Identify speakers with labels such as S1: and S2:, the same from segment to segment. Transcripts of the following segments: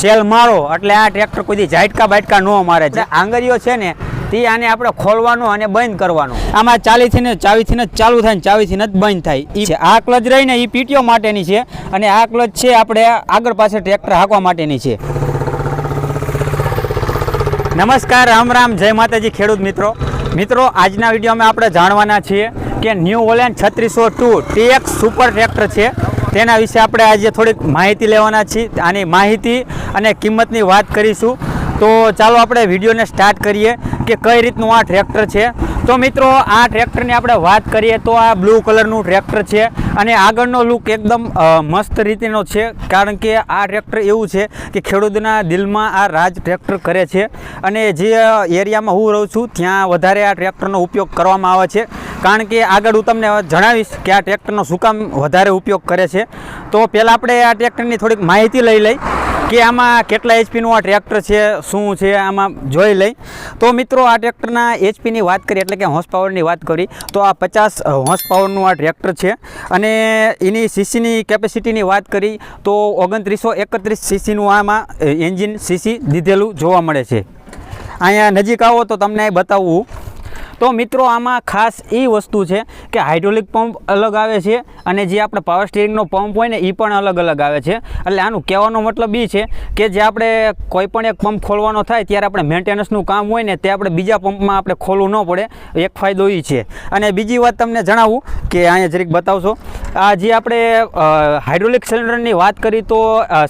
S1: Cell મારો, એટલે આ ટ્રેક્ટર કોઈ ઝાટકા બાટકા ન મારે. જે આંગળીઓ છે ને, તે આને આપણે ખોલવાનું અને બંધ કરવાનું. આમાં ચાલીથી ને ચાવીથી ને ચાલુ થાય ને ચાવીથી ને બંધ થાય. એ છે. આ ક્લચ રહીને એ પીટીઓ માટેની છે અને આ ક્લચ છે આપણે આગળ પાસે ટ્રેક્ટર હાંકવા માટેની છે. નમસ્કાર, રામ રામ, જય માતાજી ખેડૂત મિત્રો. મિત્રો, આજના વિડીયોમાં આપણે જાણવાના છીએ કે ન્યૂ ઓલેન્ડ છત્રીસો ટુ ટીએક્સ સુપર ટ્રેક્ટર છે. તેના વિશે આપણે આજે થોડીક માહિતી લેવાના છીએ, આની માહિતી અને કિંમતની વાત કરીશું. તો ચાલો આપણે વિડીયોને સ્ટાર્ટ કરીએ કે કઈ રીતનું આ ટ્રેક્ટર છે તો મિત્રો, આ ટ્રેક્ટરની આપણે વાત કરીએ તો આ બ્લુ કલરનું ટ્રેક્ટર છે અને આગળનો લુક એકદમ મસ્ત રીતેનો છે. કારણ કે આ ટ્રેક્ટર એવું છે કે ખેડૂતના દિલમાં આ રાજ ટ્રેક્ટર કરે છે અને જે એરિયામાં હું રહું છું, ત્યાં વધારે આ ટ્રેક્ટરનો ઉપયોગ કરવામાં આવે છે. કારણ કે આગળ હું તમને જણાવીશ કે આ ટ્રેક્ટરનો શું કામ વધારે ઉપયોગ કરે છે. તો પહેલાં આપણે આ ટ્રેક્ટરની થોડીક માહિતી લઈ લઈ. કે આમાં કેટલા એચપીનું આ ટ્રેક્ટર છે, શું છે, આમાં જોઈ લઈ. તો મિત્રો, આ ટ્રેક્ટરના એચપીની વાત કરી એટલે કે હોર્સ પાવરની વાત કરી, તો આ પચાસ હોર્સ પાવરનું આ ટ્રેક્ટર છે. અને એની સીસીની કેપેસિટીની વાત કરી, તો ઓગણત્રીસો એકત્રીસ સીસીનું આમાં એન્જિન સીસી દીધેલું જોવા મળે છે. અહીંયા નજીક આવો તો તમને બતાવવું તો મિત્રો, આમાં ખાસ એ વસ્તુ છે કે હાઇડ્રોલિક પંપ અલગ આવે છે અને જે આપણે પાવર સ્ટીરિંગનો પંપ હોય ને એ પણ અલગ અલગ આવે છે. એટલે આનું કહેવાનો મતલબ એ છે કે જે આપણે કોઈપણ એક પંપ ખોલવાનો થાય ત્યારે આપણે મેન્ટેનન્સનું કામ હોય ને, તે આપણે બીજા પંપમાં આપણે ખોલવું ન પડે. એક ફાયદો એ છે. અને બીજી વાત તમને જણાવું કે અહીંયા જરીક બતાવશો. આ જે આપણે હાઇડ્રોલિક સિલિન્ડરની વાત કરી તો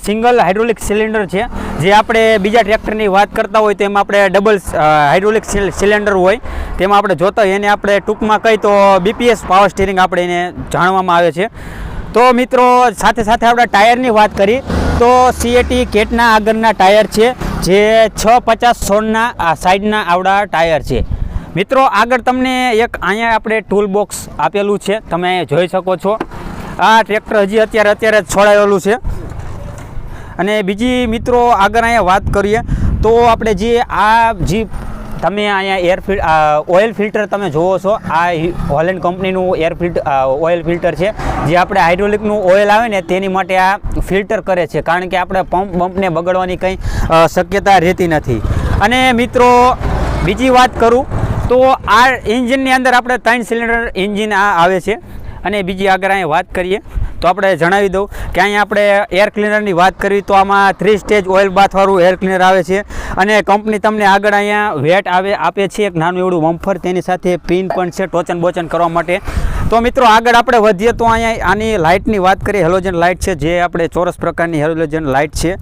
S1: સિંગલ હાઇડ્રોલિક સિલિન્ડર છે. જે આપણે બીજા ટ્રેક્ટરની વાત કરતા હોય તેમાં આપણે ડબલ હાઇડ્રોલિક સિલિન્ડર હોય. તેમાં આપણે જોતા એને આપણે ટૂંકમાં કહી તો બીપીએસ પાવર સ્ટીરિંગ આપણે એને જાણવામાં આવે છે. તો મિત્રો, સાથે સાથે આપણે ટાયરની વાત કરી, તો સીએટી કેટના આગળના ટાયર છે, જે છ પચાસ સોળના, આ સાઈડના આવડા ટાયર છે. મિત્રો, આગળ તમને એક અહીંયા આપણે ટૂલ બોક્સ આપેલું છે, તમે જોઈ શકો છો. આ ટ્રેક્ટર હજી અત્યારે અત્યારે છોડાયેલું છે. અને બીજી મિત્રો, આગળ અહીંયા વાત કરીએ, તો આપણે જે આ જે તમે અહીંયા એર ફિલ ઓઇલ ફિલ્ટર તમે જુઓ છો, આ હોલેન્ડ કંપનીનું એર ફિલ્ટર ઓઇલ ફિલ્ટર છે. જે આપણે હાઇડ્રોલિકનું ઓઇલ આવે ને તેની માટે આ ફિલ્ટર કરે છે, કારણ કે આપણે પંપ પંપને બગડવાની કંઈ શક્યતા રહેતી નથી. અને મિત્રો, બીજી વાત કરું તો આ એન્જિનની અંદર આપણે ત્રણ સિલિન્ડર એન્જિન આ આવે છે. અને બીજી આગળ અહીંયા વાત કરીએ, તો આપણે જણાવી દઉં કે અહીંયા આપણે એર ક્લીનરની વાત કરવી તો આમાં થ્રી સ્ટેજ ઓઇલ બાથવાળું એર ક્લીનર આવે છે. અને કંપની તમને આગળ અહીંયા વેટ આવે, આપે છે એક નાનું એવડું વમ્ફર તેની સાથે પિન પણ છે, ટોચન બોચન કરવા માટે. તો મિત્રો આગળ આપણે વધીએ તો અહીંયા આની લાઇટની વાત કરીએ હેલોજન લાઇટ છે, જે આપણે ચોરસ પ્રકારની હેલોજન લાઇટ છે.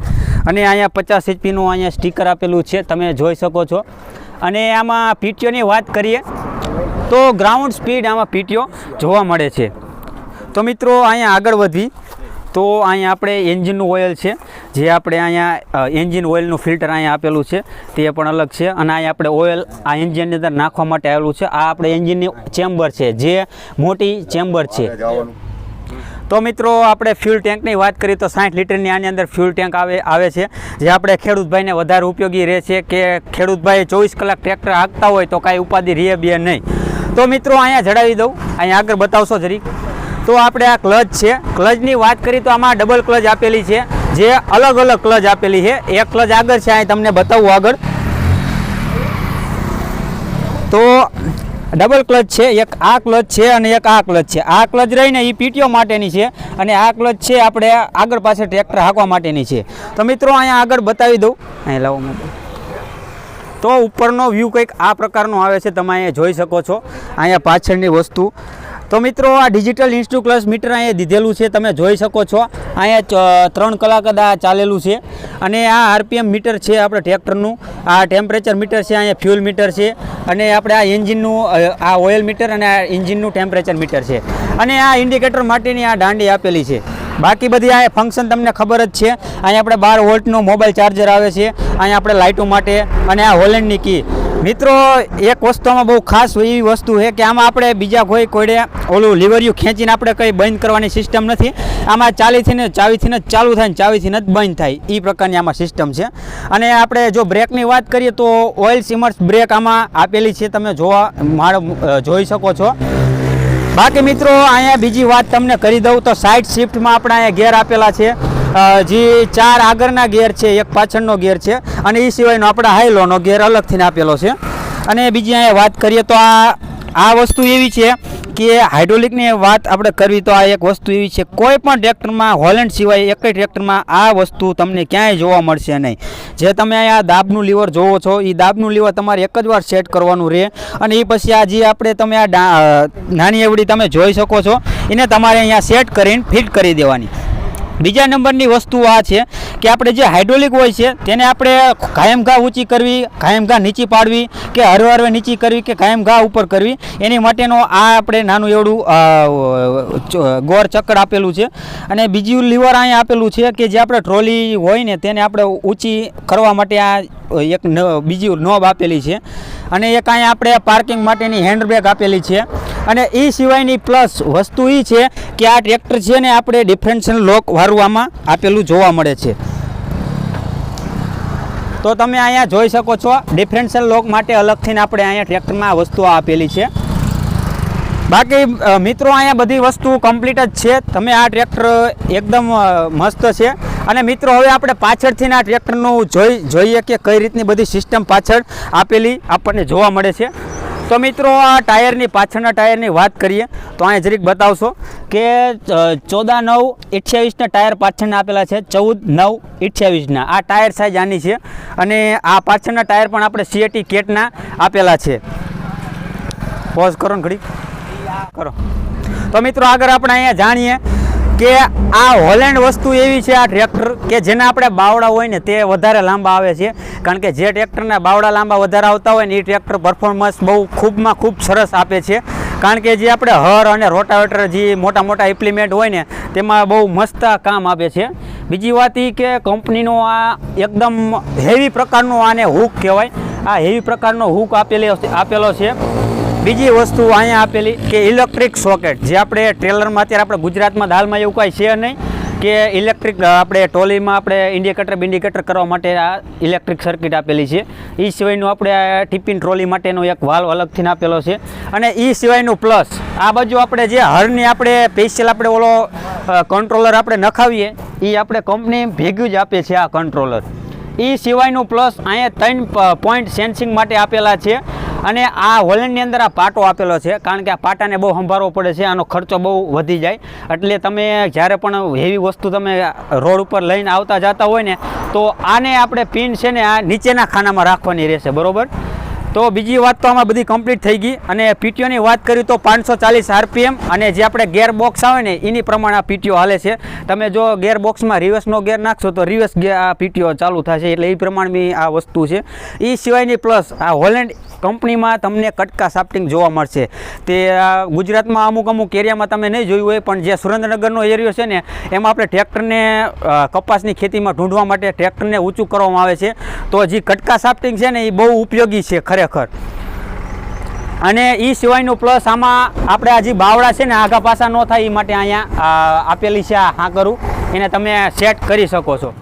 S1: અને અહીંયા પચાસ એચપીનું અહીંયા સ્ટીકર આપેલું છે, તમે જોઈ શકો છો. અને આમાં પીટીઓની વાત કરીએ તો ગ્રાઉન્ડ સ્પીડ આમાં પીટીઓ જોવા મળે છે. તો મિત્રો અહીંયા આગળ વધી. તો અહીંયા આપણે એન્જિનનું ઓઇલ છે. જે આપણે અહીંયા એન્જિન ઓઇલનું ફિલ્ટર અહીંયા આપેલું છે. તે પણ અલગ છે. અને અહીંયા આપણે ઓઇલ આ એન્જિનની અંદર નાખવા માટે આવેલું છે. આ આપણે એન્જિનની ચેમ્બર છે. જે મોટી ચેમ્બર છે. તો મિત્રો આપણે ફ્યુલ ટેન્કની વાત કરીએ તો સાઠ લીટરની આની અંદર ફ્યુલ ટેન્ક આવે આવે છે. જે આપણે ખેડૂતભાઈને વધારે ઉપયોગી રહે છે કે ખેડૂતભાઈ ચોવીસ કલાક ટ્રેક્ટર હાંકતા હોય તો કાંઈ ઉપાધિ રહે બે નહીં. તો મિત્રો, અહીંયા જણાવી દઉં. અહીંયા આગળ બતાવશો જરીક. તો આપણે આ ક્લચ છે. ક્લચની વાત કરીએ તો આમાં ડબલ ક્લચ આપેલી છે. જે અલગ અલગ ક્લચ આપેલી છે. એક ક્લચ આગળ છે, અહીં તમને બતાવું આગળ. તો ડબલ ક્લચ છે, એક આ ક્લચ છે અને એક આ ક્લચ છે. આ ક્લચ રહીને એ પીટીઓ માટેની છે અને આ ક્લચ છે, આપણે આગળ પાસે ટ્રેક્ટર હાંકવા માટેની છે. તો મિત્રો, અહીંયા આગળ બતાવી દઉં. અહીં લાવો મોબાઈલ. તો ઉપરનો વ્યૂ કંઈક આ પ્રકારનો આવે છે, તમે અહીંયા જોઈ શકો છો. અહીંયા પાછળની વસ્તુ. તો મિત્રો, આ ડિજિટલ ઇન્સ્ટુ ક્લચ મીટર અહીંયા દીધેલું છે, તમે જોઈ શકો છો. અહીંયા ત્રણ કલાક આ ચાલેલું છે. અને આ આરપીએમ મીટર છે આપણે ટ્રેક્ટરનું. આ ટેમ્પરેચર મીટર છે, અહીંયા ફ્યુલ મીટર છે. અને આપણે આ એન્જિનનું આ ઓઇલ મીટર અને આ એન્જિનનું ટેમ્પરેચર મીટર છે. અને આ ઇન્ડિકેટર માટેની આ દાંડી આપેલી છે. બાકી બધી આ ફંક્શન તમને ખબર જ છે. અહીંયા આપણે બાર વોલ્ટનું મોબાઈલ ચાર્જર આવે છે. અહીંયા આપણે લાઇટો માટે અને આ હોલેન્ડની કી મિત્રો, એક વસ્તુમાં બહુ ખાસ એવી વસ્તુ છે કે આમાં આપણે બીજા કોઈ કોઈડે ઓલું લીવરિયું ખેંચીને આપણે કંઈ બંધ કરવાની સિસ્ટમ નથી. આમાં ચાલીથી ને ચાવીથી જ ચાલુ થાય ને ચાવીથી જ બંધ થાય. એ પ્રકારની આમાં સિસ્ટમ છે. અને આપણે જો બ્રેકની વાત કરીએ તો ઓઇલ સિમર્સ બ્રેક આમાં આપેલી છે. તમે જોવા, મારો જોઈ શકો છો. બાકી મિત્રો, અહીંયા બીજી વાત તમને કરી દઉં તો સાઈડ શિફ્ટમાં આપણે અહીંયા ગેર આપેલા છે. જે ચાર આગળના ગેર છે, એક પાછળનો ગેર છે અને એ સિવાયનો આપણા હાઈલોનો ગેર અલગથી આપેલો છે. અને બીજી અહીંયા વાત કરીએ તો આ આ વસ્તુ એવી છે કે હાઇડ્રોલિકની વાત આપણે કરવી તો આ એક વસ્તુ એવી છે, કોઈ પણ ટ્રેક્ટરમાં, હોલેન્ડ સિવાય એક જ ટ્રેક્ટરમાં આ વસ્તુ તમને ક્યાંય જોવા મળશે નહીં. જે તમે આ દાબનું લીવર જોવો છો એ દાબનું લીવર તમારે એક જ વાર સેટ કરવાનું રહે અને એ પછી આ જે આપણે તમે આ નાની એવડી તમે જોઈ શકો છો, એને તમારે અહીંયા સેટ કરીને ફિટ કરી દેવાની. બીજા નંબરની વસ્તુ આ છે કે આપણે જે હાઇડ્રોલિક હોય છે, તેને આપણે કાયમ ઘા ઊંચી કરવી, કાયમ ઘા નીચી પાડવી કે હરવે હરવે નીચી કરવી કે કાયમ ઘા ઉપર કરવી. એની માટેનો આ આપણે નાનું એવડું ગોર ચક્કર આપેલું છે. અને બીજું લીવર અહીંયા આપેલું છે કે જે આપણે ટ્રોલી હોય ને તેને આપણે ઊંચી કરવા માટે આ એક બીજી નોબ આપેલી છે. અને એક અહીંયા આપણે પાર્કિંગ માટેની હેન્ડબેગ આપેલી છે. અને એ સિવાયની પ્લસ વસ્તુ એ છે કે આ ટ્રેક્ટર છે ને આપણે ડિફરન્શિયલ લોક વારવામાં આપેલું જોવા મળે છે. તો તમે અહીંયા જોઈ શકો છો ડિફરન્શિયલ લોક માટે અલગથી ને આપણે અહીંયા ટ્રેક્ટરમાં આ વસ્તુઓ આપેલી છે. બાકી મિત્રો, અહીંયા બધી વસ્તુ કમ્પ્લીટ જ છે. તમે આ ટ્રેક્ટર એકદમ મસ્ત છે. અને મિત્રો, હવે આપણે પાછળથી આ ટ્રેક્ટરનું જોઈ, જોઈએ કે કઈ રીતની બધી સિસ્ટમ પાછળ આપેલી આપણને જોવા મળે છે. તો મિત્રો, આ ટાયરની, પાછળના ટાયરની વાત કરીએ, તો અહીંયા જરીક બતાવશો કે ચૌદા નવ અઠ્યાવીસના ટાયર પાછળના આપેલા છે, ચૌદ નવ અઠ્યાવીસના. આ ટાયર સાઇઝ આની છે અને આ પાછળના ટાયર પણ આપણે સીએટી કેટના આપેલા છે. પોઝ કરો ને ઘડી. કરો. તો મિત્રો, આગળ આપણે અહીંયા જાણીએ કે આ હોલેન્ડ વસ્તુ એવી છે, આ ટ્રેક્ટર કે જેના આપણે બાવડા હોય ને તે વધારે લાંબા આવે છે. કારણ કે જે ટ્રેક્ટરના બાવડા લાંબા વધારે આવતા હોય ને એ ટ્રેક્ટર પરફોર્મન્સ બહુ ખૂબમાં ખૂબ સરસ આપે છે. કારણ કે જે આપણે હર અને રોટાવેટર જે મોટા મોટા ઇમ્પ્લિમેન્ટ હોય ને તેમાં બહુ મસ્ત કામ આપે છે. બીજી વાત એ કે કંપનીનો આ એકદમ હેવી પ્રકારનો આને હૂક કહેવાય. આ હેવી પ્રકારનો હૂક આપેલી આપેલો છે. બીજી વસ્તુ અહીંયા આપેલી કે ઇલેક્ટ્રિક સોકેટ જે આપણે ટ્રેલરમાં અત્યારે આપણે ગુજરાતમાં હાલમાં એવું કાંઈ છે નહીં કે ઇલેક્ટ્રિક આપણે ટ્રોલીમાં આપણે ઇન્ડિકેટર બિન્ડિકેટર કરવા માટે આ ઇલેક્ટ્રિક સર્કિટ આપેલી છે. એ સિવાયનું આપણે ટિફિન ટ્રોલી માટેનો એક વાલ્વ અલગથી આપેલો છે. અને એ સિવાયનું પ્લસ આ બાજુ આપણે જે હરની આપણે સ્પેશિયલ આપણે ઓલો કંટ્રોલર આપણે નખાવીએ એ આપણે કંપની ભેગું જ આપે છે આ કંટ્રોલર એ સિવાયનું પ્લસ અહીંયા ત્રણ પોઈન્ટ સેન્સિંગ માટે આપેલા છે. અને આ હોલેન્ડની અંદર આ પાટો આપેલો છે, કારણ કે આ પાટાને બહુ સંભાળવો પડે છે, આનો ખર્ચો બહુ વધી જાય. એટલે તમે જ્યારે પણ હેવી વસ્તુ તમે રોડ ઉપર લઈને આવતા જતા હોય ને, તો આને આપણે પિન છે ને આ નીચેના ખાનામાં રાખવાની રહેશે, બરોબર? તો બીજી વાત તો આમાં બધી કમ્પ્લીટ થઈ ગઈ. અને પીટીઓની વાત કરી તો પાંચસો ચાલીસ આરપીએમ, અને જે આપણે ગેર બોક્સ આવે ને, એની પ્રમાણે આ પીટીઓ હાલે છે. તમે જો ગેર બોક્સમાં રિવર્સનો ગેર નાખશો તો રિવર્સ આ પીટીઓ ચાલુ થશે, એટલે એ પ્રમાણની આ વસ્તુ છે. એ સિવાયની પ્લસ આ હોલેન્ડ કંપનીમાં તમને કટકા સાફ્ટિંગ જોવા મળશે. તે ગુજરાતમાં અમુક અમુક એરિયામાં તમે નહીં જોયું હોય, પણ જે સુરેન્દ્રનગરનો એરિયો છે ને, એમાં આપણે ટ્રેક્ટરને કપાસની ખેતીમાં ઢૂંઢવા માટે ટ્રેક્ટરને ઊંચું કરવામાં આવે છે. તો જે કટકા સાફ્ટિંગ છે ને, એ બહુ ઉપયોગી છે ખરેખર. અને એ સિવાયનું પ્લસ આમાં આપણે આ જે બાવડા છે ને આગા પાસા ન થાય એ માટે અહીંયા આપેલી છે આ હા કરું એને તમે સેટ કરી શકો છો.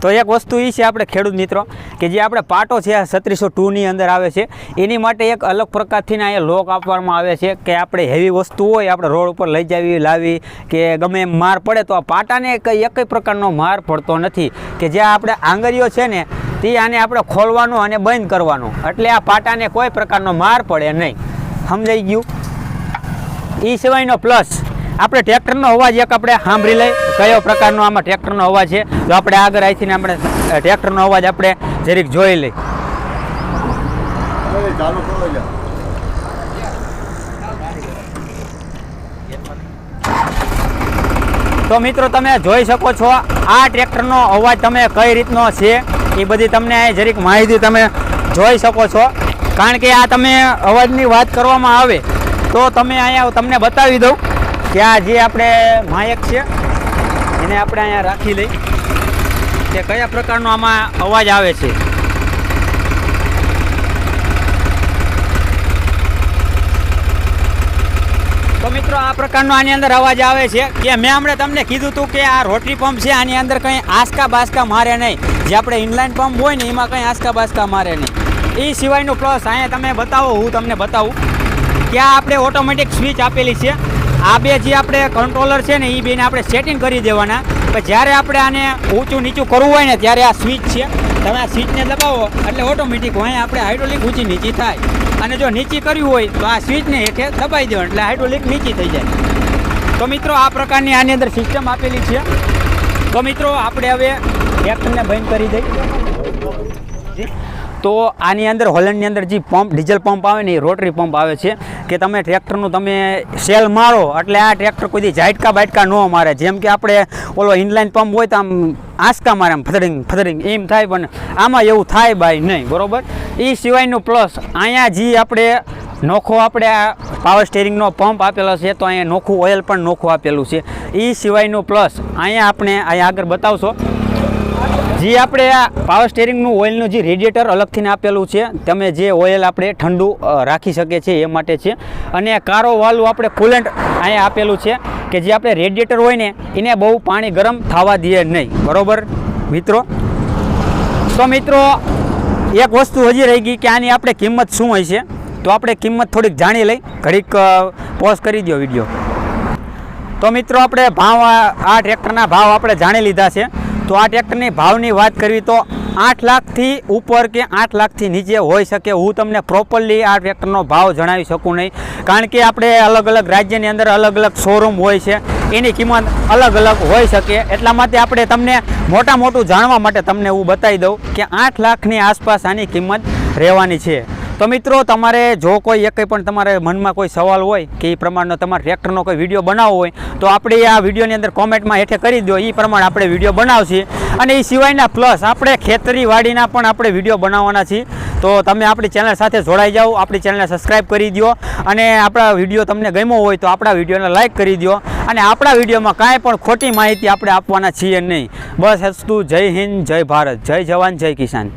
S1: તો એક વસ્તુ એ છે આપણે ખેડૂત મિત્રો, કે જે આપણે પાટો છે છત્રીસો ટુની અંદર આવે છે, એની માટે એક અલગ પ્રકારથી અહીંયા લોક આપવામાં આવે છે, કે આપણે હેવી વસ્તુ હોય આપણે રોડ ઉપર લઈ જવી, લાવી, કે ગમે એમ માર પડે તો આ પાટાને કંઈ એક પ્રકારનો માર પડતો નથી, કે જે આપણે આંગળીઓ છે ને તે આને આપણે ખોલવાનું અને બંધ કરવાનું, એટલે આ પાટાને કોઈ પ્રકારનો માર પડે નહીં. સમજાઈ ગયું? એ સિવાયનો પ્લસ આપણે ટ્રેક્ટરનો અવાજ એક આપણે સાંભળી લઈ કયો પ્રકારનો આમાં ટ્રેક્ટરનો અવાજ છે? તો આપણે આગળ આવીને આપણે ટ્રેક્ટરનો અવાજ આપણે જરીક જોઈ લઈ. તો મિત્રો તમે જોઈ શકો છો આ ટ્રેક્ટરનો અવાજ તમે કઈ રીતનો છે? એ બધી તમને જરીક માહિતી તમે જોઈ શકો છો. કારણ કે આ તમે અવાજની વાત કરવામાં આવે તો તમે અહીંયા તમને બતાવી દઉં. આ જે આપણે માયક છે, એને આપણે અહીંયા રાખી લઈ. કે કયા પ્રકારનો આમાં અવાજ આવે છે? તો મિત્રો, આ પ્રકારનો આની અંદર અવાજ આવે છે. કે મેં હમણાં તમને કીધું હતું કે આ રોટરી પંપ છે, આની અંદર કંઈ આસકા બાસકા મારે નહીં. જે આપણે ઇનલાઇન પંપ હોય ને, એમાં કંઈ આસકા બાસકા મારે નહીં. એ સિવાયનું પ્લસ અહીંયા તમે બતાવો, હું તમને બતાવું. કે આ આપણે ઓટોમેટિક સ્વિચ આપેલી છે. આ બે જે આપણે કંટ્રોલર છે ને, એ બેને આપણે સેટિંગ કરી દેવાના. પણ જ્યારે આપણે આને ઊંચું નીચું કરવું હોય ને, ત્યારે આ સ્વિચ છે. તમે આ સ્વિચને દબાવો, એટલે ઓટોમેટિક અહીં આપણે હાઇડ્રોલિક ઊંચી નીચી થાય. અને જો નીચી કરવી હોય, તો આ સ્વિચને હેઠે દબાઈ દેવાનું, એટલે હાઇડ્રોલિક નીચી થઈ જાય. તો મિત્રો, આ પ્રકારની આની અંદર સિસ્ટમ આપેલી છે. તો મિત્રો, આપણે હવે ટ્રેક્ટરને બંધ કરી દઈએ. તો આની અંદર, હોલેન્ડની અંદર જે પંપ, ડીઝલ પંપ આવે ને એ રોટરી પંપ આવે છે, કે તમે ટ્રેક્ટરનું તમે સેલ મારો, એટલે આ ટ્રેક્ટર કોઈ ઝાટકા બાટકા ન મારે. જેમ કે આપણે ઓલો ઇનલાઇન પંપ હોય તો આમ આંસકા મારે, આમ ફદરિંગ ફદરિંગ એમ થાય, પણ આમાં એવું થાય બાય નહીં, બરોબર? એ સિવાયનું પ્લસ અહીંયા જે આપણે નોખો આપણે આ પાવર સ્ટેરિંગનો પંપ આપેલો છે, તો અહીંયા નોખું ઓઇલ પણ નોખું આપેલું છે. એ સિવાયનું પ્લસ અહીંયા આપણે અહીંયા આગળ બતાવશો. જે, આપણે આ પાવર સ્ટેરિંગનું ઓઇલનું જે રેડિએટર અલગથી આપેલું છે, તમે જે ઓઇલ આપણે ઠંડુ રાખી શકીએ છીએ એ માટે છે. અને કારો વાલ્વ આપણે કુલન્ટ અહીંયા આપેલું છે કે જે આપણે રેડિએટર હોય ને, એને બહુ પાણી ગરમ થવા દઈએ નહીં. બરોબર? મિત્રો? તો મિત્રો, એક વસ્તુ હજી રહી ગઈ કે આની આપણે કિંમત શું હોય છે? તો આપણે કિંમત થોડીક જાણી લઈ, ઘડીક પોઝ કરી દો વીડિયો. તો મિત્રો, આપણે ભાવ આ આ ટ્રેક્ટરના ભાવ આપણે જાણી લીધા છે. તો આ ટ્રેક્ટરની ભાવની વાત કરવી તો આઠ લાખથી ઉપર કે આઠ લાખથી નીચે હોઈ શકે હું તમને પ્રોપરલી આ ટ્રેક્ટરનો ભાવ જણાવી શકું નહીં. કારણ કે આપણે અલગ અલગ રાજ્યની અંદર અલગ અલગ શોરૂમ હોય છે, એની કિંમત અલગ અલગ હોઈ શકે. એટલા માટે આપણે તમને મોટા મોટું જાણવા માટે તમને હું બતાવી દઉં કે આઠ લાખની આસપાસ આની કિંમત રહેવાની છે. તો મિત્રો, તમારે જો કોઈ એક પણ તમારે મનમાં કોઈ સવાલ હોય કે એ પ્રમાણનો તમારે ટ્રેક્ટરનો કોઈ વીડિયો બનાવવો હોય, તો આપણે આ વિડીયોની અંદર કોમેન્ટમાં હેઠે કરી દો એ પ્રમાણે આપણે વીડિયો બનાવશે. અને એ સિવાયના પ્લસ આપણે ખેતરીવાડીના પણ આપણે વીડિયો બનાવવાના છીએ. તો તમે આપણી ચેનલ સાથે જોડાઈ જાઓ, આપણી ચેનલને સબસ્ક્રાઈબ કરી દો અને આપણા વીડિયો તમને ગમ્યો હોય તો આપણા વિડીયોને લાઈક કરી દો અને આપણા વિડીયોમાં કાંઈ પણ ખોટી માહિતી આપણે આપવાના છીએ નહીં. બસ હસ્તુ જય હિન્દ, જય ભારત. જય જવાન, જય કિસાન.